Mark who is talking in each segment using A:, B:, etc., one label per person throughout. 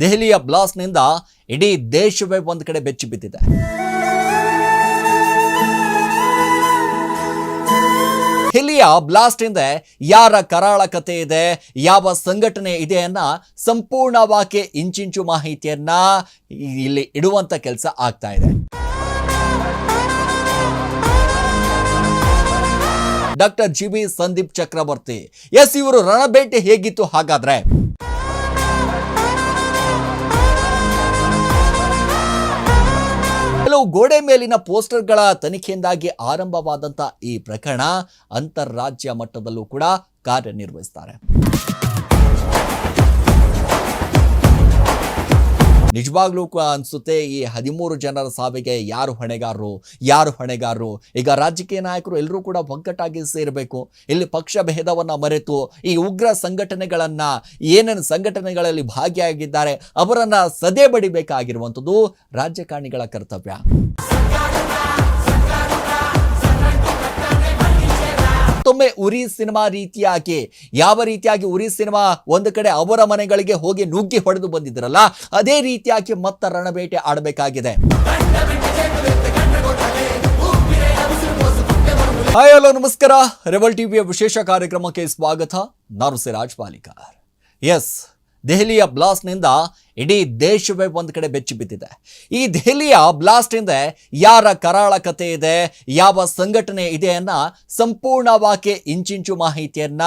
A: ದೆಹಲಿಯ ಬ್ಲಾಸ್ಟ್ನಿಂದ ಇಡೀ ದೇಶವೇ ಒಂದು ಕಡೆ ಬೆಚ್ಚಿ ಬಿದ್ದಿದೆ. ಹಿಲಿಯ ಬ್ಲಾಸ್ಟ್ ಹಿಂದೆ ಯಾರ ಕರಾಳ ಕತೆ ಇದೆ, ಯಾವ ಸಂಘಟನೆ ಇದೆ ಅನ್ನ ಸಂಪೂರ್ಣವಾಗಿ ಇಂಚಿಂಚು ಮಾಹಿತಿಯನ್ನ ಇಲ್ಲಿ ಇಡುವಂತ ಕೆಲಸ ಆಗ್ತಾ ಇದೆ. Doctor G B Sandeep Chakravarti, yes ಇವರು ರಣಬೇಟೆ ಹೇಗಿತ್ತು ಹಾಗಾದ್ರೆ? ಕೆಲವು ಗೋಡೆ ಮೇಲಿನ ಪೋಸ್ಟರ್ಗಳ ತನಿಖೆಯಿಂದಾಗಿ ಆರಂಭವಾದಂತ ಈ ಪ್ರಕರಣ ಅಂತಾರಾಜ್ಯ ಮಟ್ಟದಲ್ಲೂ ಕೂಡ ಕಾರ್ಯನಿರ್ವಹಿಸ್ತಾರೆ. ನಿಜವಾಗ್ಲೂ ಅನ್ಸುತ್ತೆ ಈ ಹದಿಮೂರು ಜನರ ಸಾವಿಗೆ ಯಾರು ಹೊಣೆಗಾರರು ಯಾರು ಹೊಣೆಗಾರರು? ಈಗ ರಾಜಕೀಯ ನಾಯಕರು ಎಲ್ಲರೂ ಕೂಡ ಒಗ್ಗಟ್ಟಾಗಿ ಸೇರಬೇಕು. ಇಲ್ಲಿ ಪಕ್ಷ ಭೇದವನ್ನು ಮರೆತು ಈ ಉಗ್ರ ಸಂಘಟನೆಗಳನ್ನು, ಏನೇನು ಸಂಘಟನೆಗಳಲ್ಲಿ ಭಾಗಿಯಾಗಿದ್ದಾರೆ ಅವರನ್ನ ಸದೆ ಬಡಿಬೇಕಾಗಿರುವಂಥದ್ದು ರಾಜಕಾರಣಿಗಳ ಕರ್ತವ್ಯ. ಮತ್ತೊಮ್ಮೆ ಉರಿ ಸಿನಿಮಾ ರೀತಿಯಾಗಿ, ಯಾವ ರೀತಿಯಾಗಿ ಉರಿ ಸಿನಿಮಾ ಒಂದು ಕಡೆ ಅವರ ಮನೆಗಳಿಗೆ ಹೋಗಿ ನುಗ್ಗಿ ಹೊಡೆದು ಬಂದಿದ್ರಲ್ಲ, ಅದೇ ರೀತಿಯಾಗಿ ಮತ್ತ ರಣಬೇಟೆ ಆಡಬೇಕಾಗಿದೆ. ಹಾಯ್ ಹಲೋ ನಮಸ್ಕಾರ. ರೆಬಲ್ ಟಿವಿಯ ವಿಶೇಷ ಕಾರ್ಯಕ್ರಮಕ್ಕೆ ಸ್ವಾಗತ. ನಾನು ಸಿರಾಜ್ ಪಾಲಿಕಾರ್ ಎಸ್ ದೆಹಲಿಯ ಬ್ಲಾಸ್ಟ್ನಿಂದ ಇಡೀ ದೇಶವೇ ಒಂದು ಕಡೆ ಬೆಚ್ಚಿ ಬಿದ್ದಿದೆ. ಈ ದೆಹಲಿಯ ಬ್ಲಾಸ್ಟ್ ಹಿಂದೆ ಯಾರ ಕರಾಳ ಕತೆ ಇದೆ, ಯಾವ ಸಂಘಟನೆ ಇದೆ ಅನ್ನ ಸಂಪೂರ್ಣವಾಗಿ ಇಂಚಿಂಚು ಮಾಹಿತಿಯನ್ನ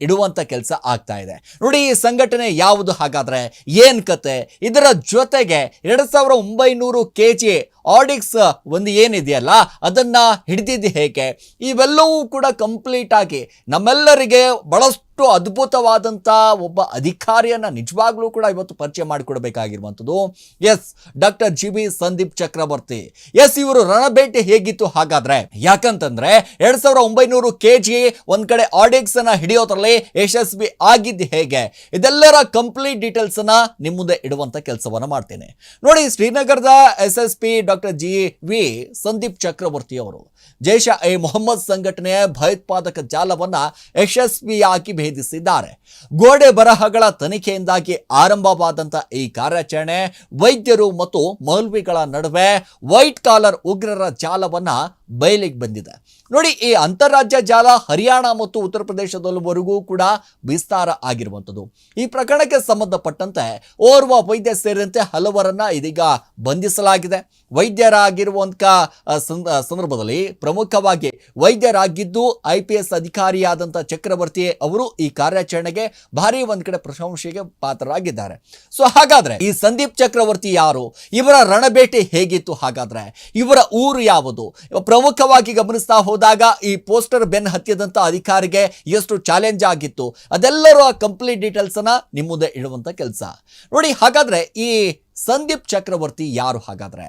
A: ಇಡುವಂತ ಕೆಲಸ ಆಗ್ತಾ ಇದೆ. ನೋಡಿ, ಈ ಸಂಘಟನೆ ಯಾವುದು ಹಾಗಾದ್ರೆ? ಏನ್ ಕತೆ ಇದರ ಜೊತೆಗೆ ಎರಡ್ ಸಾವಿರ ಒಂಬೈನೂರು ಕೆ ಜಿ ಆಡಿಕ್ಸ್ ಒಂದು ಏನಿದೆಯಲ್ಲ, ಅದನ್ನ ಹಿಡಿದಿದ್ದು ಹೇಗೆ? ಇವೆಲ್ಲವೂ ಕೂಡ ಕಂಪ್ಲೀಟ್ ಆಗಿ ನಮ್ಮೆಲ್ಲರಿಗೆ ಬಹಳಷ್ಟು ಅದ್ಭುತವಾದಂಥ ಒಬ್ಬ ಅಧಿಕಾರಿಯನ್ನ ನಿಜವಾಗ್ಲೂ ಕೂಡ ಇವತ್ತು ಪರಿಚಯ ಮಾಡಿಕೊಡ್ಬೇಕಾಗಿರುವಂಥದ್ದು. Yes, doctor G B Sandeep Chakravarti. Yes, ಇವರು ರಣಬೇಟೆ ಹೇಗಿತ್ತು ಹಾಗಾದ್ರೆ? ಯಾಕಂತಂದ್ರೆ ಎರಡ್ ಸಾವಿರದ ಒಂಬೈನೂರು ಕೆ ಜಿ ಒಂದ್ ಕಡೆ ಅನ್ನ ಹಿಡಿಯೋದ್ರಲ್ಲಿ ಯಶಸ್ವಿ ಆಗಿದ್ದು ಹೇಗೆ? ಇದೆಲ್ಲರ ಕಂಪ್ಲೀಟ್ ಡೀಟೇಲ್ಸ್ ಅನ್ನ ನಿಮ್ಮ ಮುಂದೆ ಇಡುವಂತ ಕೆಲಸವನ್ನ ಮಾಡ್ತೇನೆ. ನೋಡಿ, ಶ್ರೀನಗರದ S S P doctor G V Sandeep Chakravarti ಅವರು ಜೈಷ ಎ ಮೊಹಮ್ಮದ್ ಸಂಘಟನೆಯ ಭಯೋತ್ಪಾದಕ ಜಾಲವನ್ನ ಯಶಸ್ವಿಯಾಗಿ ಭೇದಿಸಿದ್ದಾರೆ. ಗೋಡೆ ಬರಹಗಳ ತನಿಖೆಯಿಂದಾಗಿ ಆರಂಭವಾದಂತಹ ಈ ಕಾರ್ಯಾಚರಣೆ ವೈದ್ಯರು ಮತ್ತು ಮೌಲ್ವಿಗಳ ನಡುವೆ ವೈಟ್ ಕಾಲರ್ ಉಗ್ರರ ಜಾಲವನ್ನ ಬಯಲಿಗೆ ಬಂದಿದೆ. ನೋಡಿ, ಈ ಅಂತಾರಾಜ್ಯ ಜಾಲ ಹರಿಯಾಣ ಮತ್ತು ಉತ್ತರ ಪ್ರದೇಶದಲ್ಲಿವರೆಗೂ ಕೂಡ ವಿಸ್ತಾರ ಆಗಿರುವಂಥದ್ದು. ಈ ಪ್ರಕರಣಕ್ಕೆ ಸಂಬಂಧಪಟ್ಟಂತೆ ಓರ್ವ ವೈದ್ಯ ಸೇರಿದಂತೆ ಹಲವರನ್ನ ಇದೀಗ ಬಂಧಿಸಲಾಗಿದೆ. ವೈದ್ಯರಾಗಿರುವಂಥ ಸಂದರ್ಭದಲ್ಲಿ ಪ್ರಮುಖವಾಗಿ ವೈದ್ಯರಾಗಿದ್ದು ಐ ಪಿ ಎಸ್ ಅಧಿಕಾರಿಯಾದಂಥ ಚಕ್ರವರ್ತಿ ಅವರು ಈ ಕಾರ್ಯಾಚರಣೆಗೆ ಭಾರಿ ಒಂದು ಕಡೆ ಪ್ರಶಂಸೆಗೆ ಪಾತ್ರರಾಗಿದ್ದಾರೆ. ಸೊ, ಹಾಗಾದ್ರೆ ಈ ಸಂದೀಪ್ ಚಕ್ರವರ್ತಿ ಯಾರು? ಇವರ ರಣಬೇಟೆ ಹೇಗಿತ್ತು? ಹಾಗಾದ್ರೆ ಇವರ ಊರು ಯಾವುದು? ಪ್ರಮುಖವಾಗಿ ಗಮನಿಸ್ತಾ ಹೋದಾಗ ಈ ಪೋಸ್ಟರ್ ಬೆನ್ ಹತ್ತಿದಂತ ಅಧಿಕಾರಿಗೆ ಎಷ್ಟು ಚಾಲೆಂಜ್ ಆಗಿತ್ತು, ಅದೆಲ್ಲರೂ ಆ ಕಂಪ್ಲೀಟ್ ಡೀಟೇಲ್ಸ್ ಅನ್ನ ನಿಮ್ಮ ಮುಂದೆ ಇಡುವಂತ ಕೆಲಸ. ನೋಡಿ, ಹಾಗಾದ್ರೆ ಈ ಸಂದೀಪ್ ಚಕ್ರವರ್ತಿ ಯಾರು ಹಾಗಾದ್ರೆ?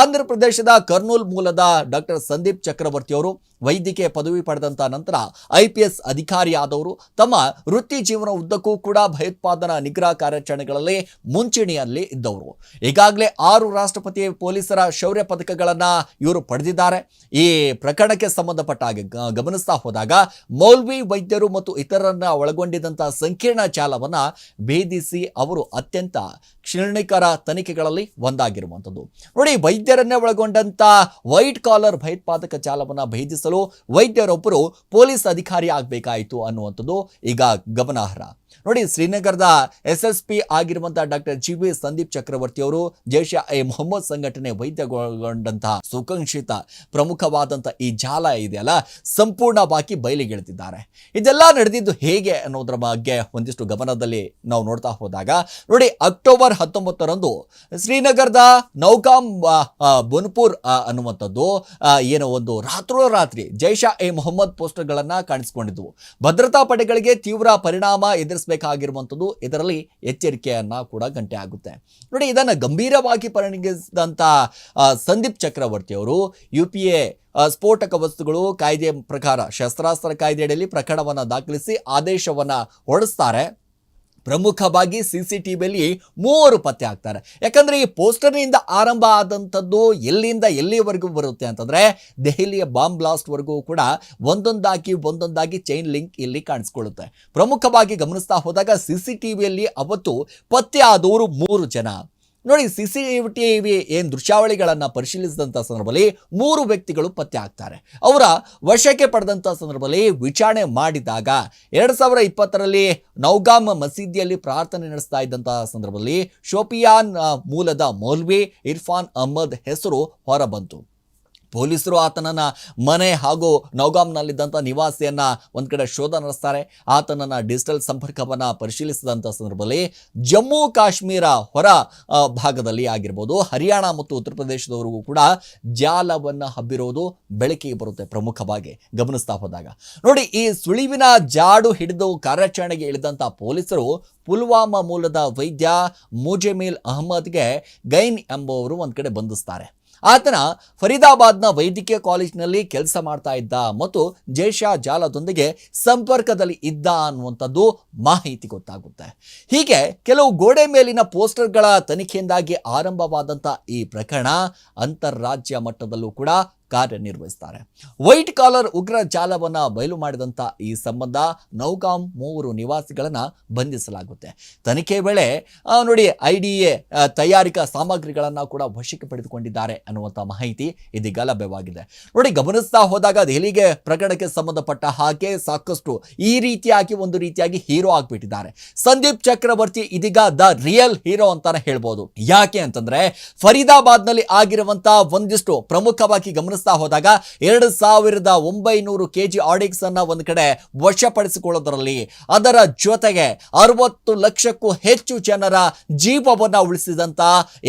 A: ಆಂಧ್ರ ಪ್ರದೇಶದ ಕರ್ನೂಲ್ ಮೂಲದ ಡಾಕ್ಟರ್ ಸಂದೀಪ್ ಚಕ್ರವರ್ತಿ ಅವರು ವೈದ್ಯಕೀಯ ಪದವಿ ಪಡೆದಂಥ ನಂತರ ಐ ಪಿ ಎಸ್ ಅಧಿಕಾರಿಯಾದವರು ತಮ್ಮ ವೃತ್ತಿ ಜೀವನ ಉದ್ದಕ್ಕೂ ಕೂಡ ಭಯೋತ್ಪಾದನಾ ನಿಗ್ರಹ ಕಾರ್ಯಾಚರಣೆಗಳಲ್ಲಿ ಮುಂಚೂಣಿಯಲ್ಲಿ ಇದ್ದವರು. ಈಗಾಗಲೇ ಆರು ರಾಷ್ಟ್ರಪತಿ ಪೊಲೀಸರ ಶೌರ್ಯ ಪದಕಗಳನ್ನು ಇವರು ಪಡೆದಿದ್ದಾರೆ. ಈ ಪ್ರಕರಣಕ್ಕೆ ಸಂಬಂಧಪಟ್ಟ ಗಮನಿಸ್ತಾ ಹೋದಾಗ ಮೌಲ್ವಿ ವೈದ್ಯರು ಮತ್ತು ಇತರರನ್ನ ಒಳಗೊಂಡಿದ್ದಂಥ ಸಂಕೀರ್ಣ ಜಾಲವನ್ನು ಭೇದಿಸಿ ಅವರು ಅತ್ಯಂತ ಕ್ಷೀಣಿಕರ ತನಿಖೆಗಳಲ್ಲಿ ಒಂದಾಗಿರುವಂಥದ್ದು. ನೋಡಿ, ವೈದ್ಯರನ್ನೇ ಒಳಗೊಂಡಂತ ವೈಟ್ ಕಾಲರ್ ಭಯೋತ್ಪಾದಕ ಜಾಲವನ್ನು ಭೇದಿಸಲು ವೈದ್ಯರೊಬ್ಬರು ಪೊಲೀಸ್ ಅಧಿಕಾರಿ ಆಗಬೇಕಾಯಿತು ಅನ್ನುವಂಥದ್ದು ಈಗ ಗಮನಾರ್ಹ. ನೋಡಿ ಶ್ರೀನಗರದ ಎಸ್ ಎಸ್ ಪಿ ಆಗಿರುವಂತಹ doctor G V Sandeep Chakravarti ಅವರು ಜೈಷ ಎ ಮೊಹಮ್ಮದ್ ಸಂಘಟನೆ ವೈದ್ಯಗೊಳಗೊಂಡಂತಹ ಸುಕಂಕ್ಷಿತ ಪ್ರಮುಖವಾದಂತಹ ಈ ಜಾಲ ಇದೆಯಲ್ಲ ಸಂಪೂರ್ಣವಾಗಿ ಬಯಲಿಗೆಳೆದಿದ್ದಾರೆ ಇದೆಲ್ಲ ನಡೆದಿದ್ದು ಹೇಗೆ ಅನ್ನೋದ್ರ ಬಗ್ಗೆ ಒಂದಿಷ್ಟು ಗಮನದಲ್ಲಿ ನಾವು ನೋಡ್ತಾ ಹೋದಾಗ ನೋಡಿ ಅಕ್ಟೋಬರ್ ಹತ್ತೊಂಬತ್ತರಂದು ಶ್ರೀನಗರದ ನೌಕಾಂ ಆ, ಆ, ಬುನ್ಪುರ್ ಅನ್ನುವಂಥದ್ದು ಏನೋ ಒಂದು ರಾತ್ರೋರಾತ್ರಿ ಜೈಷ ಎ ಮೊಹಮ್ಮದ್ ಪೋಸ್ಟರ್ಗಳನ್ನ ಕಾಣಿಸಿಕೊಂಡಿದ್ವು. ಭದ್ರತಾ ಪಡೆಗಳಿಗೆ ತೀವ್ರ ಪರಿಣಾಮ ಎದುರಿಸಬೇಕಾಗಿರುವಂಥದ್ದು ಇದರಲ್ಲಿ ಎಚ್ಚರಿಕೆಯನ್ನು ಕೂಡ ಗಂಟೆ ಆಗುತ್ತೆ. ನೋಡಿ, ಇದನ್ನು ಗಂಭೀರವಾಗಿ ಪರಿಗಣಿಸಿದಂಥ ಸಂದೀಪ್ ಚಕ್ರವರ್ತಿ ಅವರು ಯು ಪಿ ಎ ಸ್ಫೋಟಕ ವಸ್ತುಗಳು ಕಾಯ್ದೆ ಪ್ರಕಾರ ಶಸ್ತ್ರಾಸ್ತ್ರ ಕಾಯ್ದೆಯಡಿಯಲ್ಲಿ ಪ್ರಕರಣವನ್ನು ದಾಖಲಿಸಿ ಆದೇಶವನ್ನ ಹೊರಡಿಸ್ತಾರೆ. ಪ್ರಮುಖವಾಗಿ ಸಿ ಸಿ ಟಿ ವಿಯಲ್ಲಿ ಮೂವರು ಪತ್ತೆ ಆಗ್ತಾರೆ. ಯಾಕಂದರೆ ಈ ಪೋಸ್ಟರ್ನಿಂದ ಆರಂಭ ಆದಂಥದ್ದು ಎಲ್ಲಿಂದ ಎಲ್ಲಿವರೆಗೂ ಬರುತ್ತೆ ಅಂತಂದರೆ ದೆಹಲಿಯ ಬಾಂಬ್ ಬ್ಲಾಸ್ಟ್ವರೆಗೂ ಕೂಡ ಒಂದೊಂದಾಗಿ ಒಂದೊಂದಾಗಿ ಚೈನ್ ಲಿಂಕ್ ಇಲ್ಲಿ ಕಾಣಿಸ್ಕೊಳ್ಳುತ್ತೆ. ಪ್ರಮುಖವಾಗಿ ಗಮನಿಸ್ತಾ ಹೋದಾಗ ಸಿ ಸಿ ಟಿ ವಿಯಲ್ಲಿ ಅವತ್ತು ಪತ್ತೆ ಆದವರು ಮೂರು ಜನ. ನೋಡಿ ಸಿ ಸಿ ಟಿ ವಿ ಏನು ದೃಶ್ಯಾವಳಿಗಳನ್ನು ಪರಿಶೀಲಿಸಿದಂಥ ಸಂದರ್ಭದಲ್ಲಿ ಮೂರು ವ್ಯಕ್ತಿಗಳು ಪತ್ತೆ ಆಗ್ತಾರೆ. ಅವರ ವಶಕ್ಕೆ ಪಡೆದಂಥ ಸಂದರ್ಭದಲ್ಲಿ ವಿಚಾರಣೆ ಮಾಡಿದಾಗ ಎರಡು ಸಾವಿರ ಇಪ್ಪತ್ತರಲ್ಲಿ ನೌಗಾಮ್ ಮಸೀದಿಯಲ್ಲಿ ಪ್ರಾರ್ಥನೆ ನಡೆಸ್ತಾ ಇದ್ದಂತಹ ಸಂದರ್ಭದಲ್ಲಿ ಶೋಪಿಯಾನ್ ಮೂಲದ ಮೌಲ್ವಿ ಇರ್ಫಾನ್ ಅಹ್ಮದ್ ಹೆಸರು ಹೊರಬಂತು. ಪೊಲೀಸರು ಆತನನ್ನು ಮನೆ ಹಾಗೂ ನೌಗಾಮ್ನಲ್ಲಿದ್ದಂಥ ನಿವಾಸಿಯನ್ನು ಒಂದು ಕಡೆ ಶೋಧ ನಡೆಸ್ತಾರೆ. ಆತನನ್ನು ಡಿಜಿಟಲ್ ಸಂಪರ್ಕವನ್ನು ಪರಿಶೀಲಿಸಿದಂಥ ಸಂದರ್ಭದಲ್ಲಿ ಜಮ್ಮು ಕಾಶ್ಮೀರ ಹೊರ ಭಾಗದಲ್ಲಿ ಆಗಿರ್ಬೋದು. ಹರಿಯಾಣ ಮತ್ತು ಉತ್ತರ ಪ್ರದೇಶದವರೆಗೂ ಕೂಡ ಜಾಲವನ್ನು ಹಬ್ಬಿರೋದು ಬೆಳಕಿಗೆ ಬರುತ್ತೆ ಪ್ರಮುಖವಾಗಿ. ಗಮನಿಸ್ತಾ ಹೋದಾಗ. ನೋಡಿ, ಈ ಸುಳಿವಿನ ಜಾಡು ಹಿಡಿದು ಕಾರ್ಯಾಚರಣೆಗೆ ಇಳಿದಂಥ ಪೊಲೀಸರು ಪುಲ್ವಾಮಾ ಮೂಲದ ವೈದ್ಯ ಮುಜೆಮಿಲ್ ಅಹಮದ್ಗೆ ಗೈನ್ ಎಂಬುವರು ಒಂದು ಕಡೆ ಬಂಧಿಸ್ತಾರೆ. ಆತನ ಫರೀದಾಬಾದ್ನ ವೈದ್ಯಕೀಯ ಕಾಲೇಜಿನಲ್ಲಿ ಕೆಲಸ ಮಾಡ್ತಾ ಇದ್ದ ಮತ್ತು ಜೈಷಾ ಜಾಲದೊಂದಿಗೆ ಸಂಪರ್ಕದಲ್ಲಿ ಇದ್ದ ಅನ್ನುವಂಥದ್ದು ಮಾಹಿತಿ ಗೊತ್ತಾಗುತ್ತೆ. ಹೀಗೆ ಕೆಲವು ಗೋಡೆ ಮೇಲಿನ ಪೋಸ್ಟರ್ಗಳ ತನಿಖೆಯಿಂದಾಗಿ ಆರಂಭವಾದಂಥ ಈ ಪ್ರಕರಣ ಅಂತಾರಾಜ್ಯ ಮಟ್ಟದಲ್ಲೂ ಕೂಡ ಕಾರ್ಯನಿರ್ವಹಿಸ್ತಾರೆ ವೈಟ್ ಕಾಲರ್ ಉಗ್ರ ಜಾಲವನ್ನ ಬಯಲು ಮಾಡಿದಂಥ ಈ ಸಂಬಂಧ ನೌಗಾಮ್ ಮೂವರು ನಿವಾಸಿಗಳನ್ನ ಬಂಧಿಸಲಾಗುತ್ತೆ. ತನಿಖೆ ವೇಳೆ ನೋಡಿ ಐ ಡಿ ಎ ತಯಾರಿಕಾ ಸಾಮಗ್ರಿಗಳನ್ನ ಕೂಡ ವಶಕ್ಕೆ ಪಡೆದುಕೊಂಡಿದ್ದಾರೆ ಅನ್ನುವಂಥ ಮಾಹಿತಿ ಇದೀಗ ಲಭ್ಯವಾಗಿದೆ. ನೋಡಿ, ಗಮನಿಸ್ತಾ ಹೋದಾಗ ದೆಹಲಿಗೆ ಪ್ರಕರಣಕ್ಕೆ ಸಂಬಂಧಪಟ್ಟ ಹಾಗೆ ಸಾಕಷ್ಟು ಈ ರೀತಿಯಾಗಿ ಒಂದು ರೀತಿಯಾಗಿ ಹೀರೋ ಆಗಿಬಿಟ್ಟಿದ್ದಾರೆ. ಸಂದೀಪ್ ಚಕ್ರವರ್ತಿ ಇದೀಗ ದ ರಿಯಲ್ ಹೀರೋ ಅಂತಾನೆ ಹೇಳ್ಬೋದು. ಯಾಕೆ ಅಂತಂದ್ರೆ, ಫರೀದಾಬಾದ್ನಲ್ಲಿ ಆಗಿರುವಂತಹ ಒಂದಿಷ್ಟು ಪ್ರಮುಖವಾಗಿ ಗಮನಿಸ್ತಾ ಹೋದಾಗ ಎರಡು ಸಾವಿರದ ಒಂಬೈನೂರು ಕೆ ಜಿ ಆಡಿಕ್ಸ್ ಅನ್ನ ಒಂದು ಕಡೆ ವಶಪಡಿಸಿಕೊಳ್ಳೋದರಲ್ಲಿ ಅದರ ಜೊತೆಗೆ ಅರವತ್ತು ಲಕ್ಷಕ್ಕೂ ಹೆಚ್ಚು ಜನರ ಜೀವವನ್ನ ಉಳಿಸಿದಂತ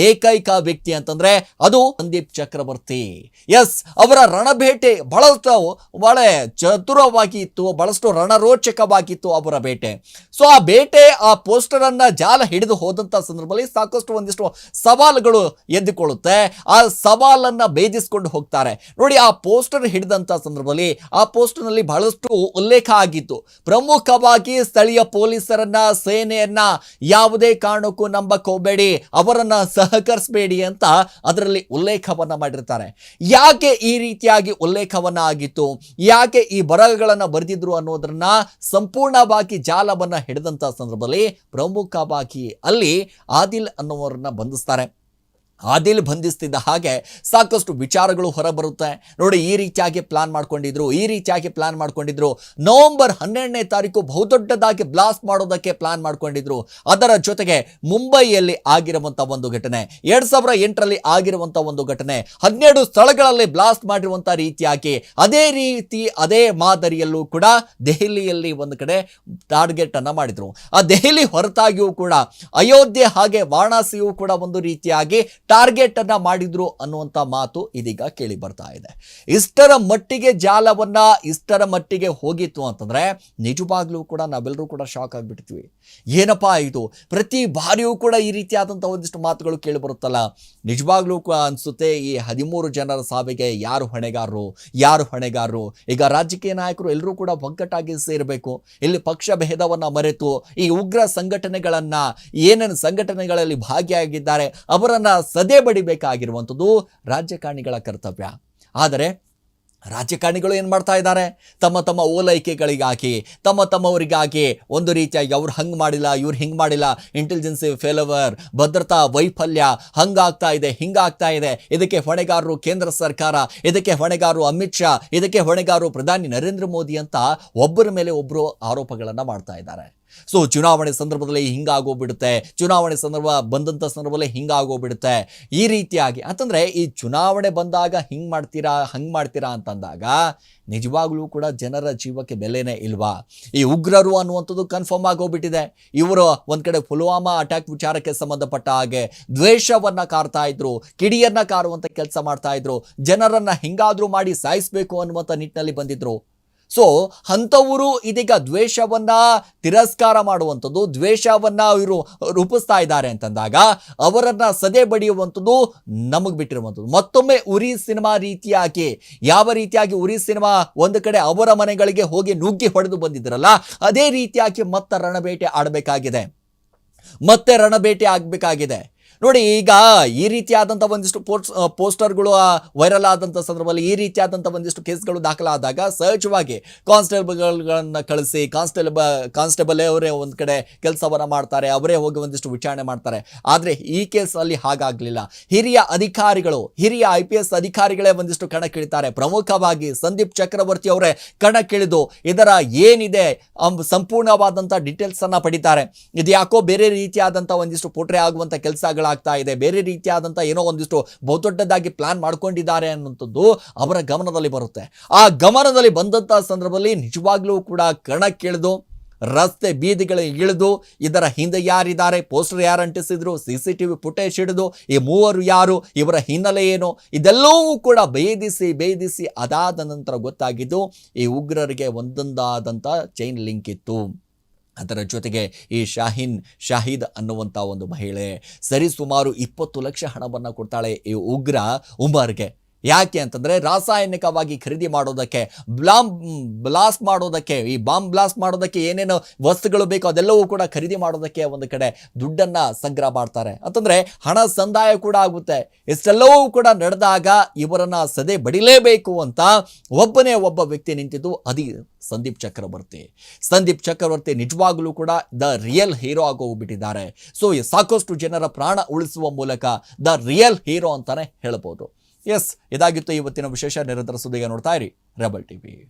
A: ಏಕೈಕ ವ್ಯಕ್ತಿ ಅಂತಂದ್ರೆ ಅದು ಸಂದೀಪ್ ಚಕ್ರವರ್ತಿ. ಎಸ್, ಅವರ ರಣಭೇಟೆ ಬಹಳಷ್ಟು ಬಹಳ ಚತುರವಾಗಿ ಇತ್ತು ಬಹಳಷ್ಟು ರಣರೋಚಕವಾಗಿತ್ತು ಅವರ ಬೇಟೆ ಸೊ, ಆ ಬೇಟೆ ಆ ಪೋಸ್ಟರ್ ಅನ್ನ ಜಾಲ ಹಿಡಿದು ಹೋದಂತ ಸಂದರ್ಭದಲ್ಲಿ ಸಾಕಷ್ಟು ಒಂದಿಷ್ಟು ಸವಾಲುಗಳು ಎದ್ದುಕೊಳ್ಳುತ್ತೆ. ಆ ಸವಾಲನ್ನ ಭೇದಿಸಿಕೊಂಡು ಹೋಗ್ತಾರೆ. ನೋಡಿ, ಆ ಪೋಸ್ಟರ್ ಹಿಡಿದಂತ ಸಂದರ್ಭದಲ್ಲಿ ಆ ಪೋಸ್ಟರ್ನಲ್ಲಿ ಬಹಳಷ್ಟು ಉಲ್ಲೇಖ ಆಗಿತ್ತು ಪ್ರಮುಖವಾಗಿ ಸ್ಥಳೀಯ ಪೊಲೀಸರನ್ನ, ಸೇನೆಯನ್ನ ಯಾವುದೇ ಕಾರಣಕ್ಕೂ ನಂಬಕೋಬೇಡಿ ಹೋಗಬೇಡಿ ಅವರನ್ನ ಸಹಕರಿಸಬೇಡಿ ಅಂತ ಅದರಲ್ಲಿ ಉಲ್ಲೇಖವನ್ನ ಮಾಡಿರ್ತಾರೆ. ಯಾಕೆ ಈ ರೀತಿಯಾಗಿ ಉಲ್ಲೇಖವನ್ನ ಆಗಿತ್ತು? ಯಾಕೆ ಈ ಬರಹಗಳನ್ನ ಬರೆದಿದ್ರು ಅನ್ನೋದನ್ನ ಸಂಪೂರ್ಣವಾಗಿ ಜಾಲವನ್ನ ಹಿಡಿದಂತ ಸಂದರ್ಭದಲ್ಲಿ ಪ್ರಮುಖವಾಗಿ ಅಲ್ಲಿ ಆದಿಲ್ ಅನ್ನುವರನ್ನ ಬಂಧಿಸ್ತಾರೆ. ಆದಿಲ್ ಬಂಧಿಸ್ತಿದ್ದ ಹಾಗೆ ಸಾಕಷ್ಟು ವಿಚಾರಗಳು ಹೊರಬರುತ್ತೆ. ನೋಡಿ, ಈ ರೀತಿಯಾಗಿ ಪ್ಲಾನ್ ಮಾಡ್ಕೊಂಡಿದ್ರು, ಈ ರೀತಿಯಾಗಿ ಪ್ಲಾನ್ ಮಾಡ್ಕೊಂಡಿದ್ರು. ನವೆಂಬರ್ ಹನ್ನೆರಡನೇ ತಾರೀಕು ಬಹುದೊಡ್ಡದಾಗಿ ಬ್ಲಾಸ್ಟ್ ಮಾಡೋದಕ್ಕೆ ಪ್ಲಾನ್ ಮಾಡ್ಕೊಂಡಿದ್ರು. ಅದರ ಜೊತೆಗೆ ಮುಂಬೈಯಲ್ಲಿ ಆಗಿರುವಂಥ ಒಂದು ಘಟನೆ, ಎರಡು ಸಾವಿರ ಎಂಟರಲ್ಲಿ ಆಗಿರುವಂಥ ಒಂದು ಘಟನೆ, ಹನ್ನೆರಡು ಸ್ಥಳಗಳಲ್ಲಿ ಬ್ಲಾಸ್ಟ್ ಮಾಡಿರುವಂಥ ರೀತಿಯಾಗಿ ಅದೇ ರೀತಿ, ಅದೇ ಮಾದರಿಯಲ್ಲೂ ಕೂಡ ದೆಹಲಿಯಲ್ಲಿ ಒಂದು ಕಡೆ ಟಾರ್ಗೆಟ್ ಅನ್ನ ಮಾಡಿದ್ರು. ಆ ದೆಹಲಿ ಹೊರತಾಗಿಯೂ ಕೂಡ ಅಯೋಧ್ಯೆ ಹಾಗೆ ವಾರಣಾಸಿಯೂ ಕೂಡ ಒಂದು ರೀತಿಯಾಗಿ ಟಾರ್ಗೆಟ್ ಅನ್ನ ಮಾಡಿದ್ರು ಅನ್ನುವಂತ ಮಾತು ಇದೀಗ ಕೇಳಿ ಬರ್ತಾ ಇದೆ. ಇಷ್ಟರ ಮಟ್ಟಿಗೆ ಜಾಲವನ್ನ ಇಷ್ಟರ ಮಟ್ಟಿಗೆ ಹೋಗಿತ್ತು ಅಂತಂದ್ರೆ ನಿಜವಾಗ್ಲೂ ಕೂಡ ನಾವೆಲ್ಲರೂ ಕೂಡ ಶಾಕ್ ಆಗಿಬಿಡ್ತೀವಿ ಏನಪ್ಪಾ ಇದು? ಪ್ರತಿ ಬಾರಿಯೂ ಕೂಡ ಈ ರೀತಿಯಾದಂಥ ಒಂದಿಷ್ಟು ಮಾತುಗಳು ಕೇಳಿ ಬರುತ್ತಲ್ಲ. ನಿಜವಾಗ್ಲೂ ಅನ್ಸುತ್ತೆ ಈ ಹದಿಮೂರು ಜನರ ಸಾವಿಗೆ ಯಾರು ಹೊಣೆಗಾರರು? ಯಾರು ಹೊಣೆಗಾರರು? ಈಗ ರಾಜಕೀಯ ನಾಯಕರು ಎಲ್ಲರೂ ಕೂಡ ಒಗ್ಗಟ್ಟಾಗಿ ಸೇರಬೇಕು. ಇಲ್ಲಿ ಪಕ್ಷ ಭೇದವನ್ನ ಮರೆತು ಈ ಉಗ್ರ ಸಂಘಟನೆಗಳನ್ನ ಏನೇನು ಸಂಘಟನೆಗಳಲ್ಲಿ ಭಾಗಿಯಾಗಿದ್ದಾರೆ ಅವರನ್ನ ಸದೆ ಬಡಿಬೇಕಾಗಿರುವಂಥದ್ದು ರಾಜಕಾರಣಿಗಳ ಕರ್ತವ್ಯ. ಆದರೆ ರಾಜಕಾರಣಿಗಳು ಏನು ಮಾಡ್ತಾ ಇದ್ದಾರೆ? ತಮ್ಮ ತಮ್ಮ ಓಲೈಕೆಗಳಿಗಾಗಿ, ತಮ್ಮ ತಮ್ಮವರಿಗಾಗಿ ಒಂದು ರೀತಿಯಾಗಿ ಅವ್ರು ಹಂಗೆ ಮಾಡಿಲ್ಲ, ಇವ್ರು ಹಿಂಗೆ ಮಾಡಿಲ್ಲ ಇಂಟೆಲಿಜೆನ್ಸಿ ಫೇಲವರ್ ಭದ್ರತಾ ವೈಫಲ್ಯ ಹಂಗಾಗ್ತಾ ಇದೆ, ಹಿಂಗಾಗ್ತಾ ಇದೆ. ಇದಕ್ಕೆ ಹೊಣೆಗಾರರು ಕೇಂದ್ರ ಸರ್ಕಾರ, ಇದಕ್ಕೆ ಹೊಣೆಗಾರರು ಅಮಿತ್ ಶಾ, ಇದಕ್ಕೆ ಹೊಣೆಗಾರರು ಪ್ರಧಾನಿ ನರೇಂದ್ರ ಮೋದಿ ಅಂತ ಒಬ್ಬರ ಮೇಲೆ ಒಬ್ಬರು ಆರೋಪಗಳನ್ನು ಮಾಡ್ತಾ ಇದ್ದಾರೆ. ಸೊ ಚುನಾವಣೆ ಸಂದರ್ಭದಲ್ಲಿ ಹಿಂಗಾಗೋಗ್ಬಿಡುತ್ತೆ. ಚುನಾವಣೆ ಸಂದರ್ಭ ಬಂದಂಥ ಸಂದರ್ಭದಲ್ಲಿ ಹಿಂಗಾಗೋಗ್ಬಿಡುತ್ತೆ. ಈ ರೀತಿಯಾಗಿ ಅಂತಂದರೆ, ಈ ಚುನಾವಣೆ ಬಂದಾಗ ಹಿಂಗೆ ಮಾಡ್ತೀರಾ, ಹಂಗೆ ಮಾಡ್ತೀರಾ ಅಂತಂದಾಗ, ನಿಜವಾಗ್ಲೂ ಕೂಡ ಜನರ ಜೀವಕ್ಕೆ ಬೆಲೆನೇ ಇಲ್ವಾ? ಈ ಉಗ್ರರು ಅನ್ನುವಂಥದ್ದು ಕನ್ಫರ್ಮ್ ಆಗೋಗ್ಬಿಟ್ಟಿದೆ. ಇವರು ಒಂದು ಕಡೆ ಪುಲ್ವಾಮಾ ಅಟ್ಯಾಕ್ ವಿಚಾರಕ್ಕೆ ಸಂಬಂಧಪಟ್ಟ ಹಾಗೆ ದ್ವೇಷವನ್ನು ಕಾರ್ತಾ ಇದ್ರು, ಕಿಡಿಯನ್ನು ಕಾರುವಂಥ ಕೆಲಸ ಮಾಡ್ತಾ ಇದ್ರು, ಜನರನ್ನು ಹಿಂಗಾದರೂ ಮಾಡಿ ಸಾಯಿಸಬೇಕು ಅನ್ನುವಂಥ ನಿಟ್ಟಿನಲ್ಲಿ ಬಂದಿದ್ರು. ಸೊ ಅಂಥವರು ಇದೀಗ ದ್ವೇಷವನ್ನ ತಿರಸ್ಕಾರ ಮಾಡುವಂಥದ್ದು, ದ್ವೇಷವನ್ನ ಇವರು ರೂಪಿಸ್ತಾ ಇದ್ದಾರೆ ಅಂತಂದಾಗ ಅವರನ್ನು ಸದೆ ಬಡಿಯುವಂಥದ್ದು ನಮಗೆ ಬಿಟ್ಟಿರುವಂಥದ್ದು. ಮತ್ತೊಮ್ಮೆ ಉರಿ ಸಿನಿಮಾ ರೀತಿಯಾಗಿ, ಯಾವ ರೀತಿಯಾಗಿ ಉರಿ ಸಿನಿಮಾ ಒಂದು ಕಡೆ ಅವರ ಮನೆಗಳಿಗೆ ಹೋಗಿ ನುಗ್ಗಿ ಹೊಡೆದು ಬಂದಿದ್ರಲ್ಲ, ಅದೇ ರೀತಿಯಾಗಿ ಮತ್ತೆ ರಣಬೇಟೆ ಆಡಬೇಕಾಗಿದೆ. ಮತ್ತೆ ರಣಬೇಟೆ ಆಗಬೇಕಾಗಿದೆ. ನೋಡಿ, ಈಗ ಈ ರೀತಿಯಾದಂಥ ಒಂದಿಷ್ಟು ಪೋಸ್ಟ್ ಪೋಸ್ಟರ್ಗಳು ವೈರಲ್ ಆದಂಥ ಸಂದರ್ಭದಲ್ಲಿ ಈ ರೀತಿಯಾದಂಥ ಒಂದಿಷ್ಟು ಕೇಸ್ಗಳು ದಾಖಲಾದಾಗ ಸಹಜವಾಗಿ ಕಾನ್ಸ್ಟೇಬಲ್ಗಳನ್ನ ಕಳಿಸಿ ಕಾನ್ಸ್ಟೇಬಲ್ ಕಾನ್ಸ್ಟೇಬಲ್ ಅವರೇ ಒಂದು ಕಡೆ ಕೆಲಸವನ್ನು ಮಾಡ್ತಾರೆ, ಅವರೇ ಹೋಗಿ ಒಂದಿಷ್ಟು ವಿಚಾರಣೆ ಮಾಡ್ತಾರೆ. ಆದರೆ ಈ ಕೇಸಲ್ಲಿ ಹಾಗಾಗಲಿಲ್ಲ. ಹಿರಿಯ ಅಧಿಕಾರಿಗಳು, ಹಿರಿಯ ಐ ಪಿ ಎಸ್ ಅಧಿಕಾರಿಗಳೇ ಒಂದಿಷ್ಟು ಕಣಕ್ಕಿಳಿತಾರೆ. ಪ್ರಮುಖವಾಗಿ ಸಂದೀಪ್ ಚಕ್ರವರ್ತಿ ಅವರೇ ಕಣಕ್ಕಿಳಿದು ಇದರ ಏನಿದೆ ಸಂಪೂರ್ಣವಾದಂಥ ಡೀಟೇಲ್ಸ್ ಅನ್ನ ಪಡಿತಾರೆ. ಇದು ಯಾಕೋ ಬೇರೆ ರೀತಿಯಾದಂಥ ಒಂದಿಷ್ಟು ಪೋಟ್ರೆ ಆಗುವಂಥ ಕೆಲಸಗಳಾಗ್ತಾ ಇದೆ. ಬೇರೆ ರೀತಿಯಾದಂಥ ಏನೋ ಒಂದಿಷ್ಟು ಬಹುದೊಡ್ಡದಾಗಿ ಪ್ಲಾನ್ ಮಾಡ್ಕೊಂಡಿದ್ದಾರೆ ಅನ್ನುವಂಥದ್ದು ಅವರ ಗಮನದಲ್ಲಿ ಬರುತ್ತೆ. ಆ ಗಮನದಲ್ಲಿ ಬಂದಂಥ ಸಂದರ್ಭದಲ್ಲಿ ನಿಜವಾಗ್ಲೂ ಕೂಡ ಕಣಕ್ಕಿಳಿದು ರಸ್ತೆ ಬೀದಿಗಳಿಗೆ ಇಳಿದು, ಇದರ ಹಿಂದೆ ಯಾರಿದ್ದಾರೆ ಪೋಸ್ಟರ್ ಯಾರು ಅಂಟಿಸಿದ್ರು C C T V footage ಹಿಡಿದು, ಈ ಮೂವರು ಯಾರು, ಇವರ ಹಿನ್ನೆಲೆ ಏನು, ಇದೆಲ್ಲವೂ ಕೂಡ ಭೇದಿಸಿ ಭೇದಿಸಿ ಅದಾದ ನಂತರ ಗೊತ್ತಾಗಿದ್ದು, ಈ ಉಗ್ರರಿಗೆ ಒಂದೊಂದಾದಂಥ ಚೈನ್ ಲಿಂಕ್ ಇತ್ತು. ಅದರ ಜೊತೆಗೆ ಈ ಶಾಹೀನ್, ಶಾಹಿದ್ ಅನ್ನುವಂಥ ಒಂದು ಮಹಿಳೆ ಸರಿಸುಮಾರು ಇಪ್ಪತ್ತು ಲಕ್ಷ ಹಣವನ್ನು ಕೊಡ್ತಾಳೆ ಈ ಉಗ್ರ ಉಮರ್ಗೆ. ಯಾಕೆ ಅಂತಂದರೆ ರಾಸಾಯನಿಕವಾಗಿ ಖರೀದಿ ಮಾಡೋದಕ್ಕೆ ಬ್ಲಾಂಬ್ ಬ್ಲಾಸ್ಟ್ ಮಾಡೋದಕ್ಕೆ, ಈ ಬಾಂಬ್ ಬ್ಲಾಸ್ಟ್ ಮಾಡೋದಕ್ಕೆ ಏನೇನು ವಸ್ತುಗಳು ಬೇಕೋ ಅದೆಲ್ಲವೂ ಕೂಡ ಖರೀದಿ ಮಾಡೋದಕ್ಕೆ ಒಂದು ಕಡೆ ದುಡ್ಡನ್ನು ಸಂಗ್ರಹ ಮಾಡ್ತಾರೆ. ಅಂತಂದರೆ ಹಣ ಸಂದಾಯ ಕೂಡ ಆಗುತ್ತೆ. ಇಷ್ಟೆಲ್ಲವೂ ಕೂಡ ನಡೆದಾಗ ಇವರನ್ನು ಸದೆ ಬಡಿಲೇಬೇಕು ಅಂತ ಒಬ್ಬನೇ ಒಬ್ಬ ವ್ಯಕ್ತಿ ನಿಂತಿದ್ದು ಅದಿ ಸಂದೀಪ್ ಚಕ್ರವರ್ತಿ. ಸಂದೀಪ್ ಚಕ್ರವರ್ತಿ ನಿಜವಾಗಲೂ ಕೂಡ ದ ರಿಯಲ್ ಹೀರೋ ಆಗೋಗ್ಬಿಟ್ಟಿದ್ದಾರೆ ಸೊ, ಸಾಕಷ್ಟು ಜನರ ಪ್ರಾಣ ಉಳಿಸುವ ಮೂಲಕ ದ ರಿಯಲ್ ಹೀರೋ ಅಂತಾನೆ ಹೇಳ್ಬೋದು. ಎಸ್ ಇದಾಗಿತ್ತು ಇವತ್ತಿನ ವಿಶೇಷ ನಿರಂತರ ಸುದ್ದಿಗೆ ನೋಡ್ತಾ ಇರಿ. Rebel TV.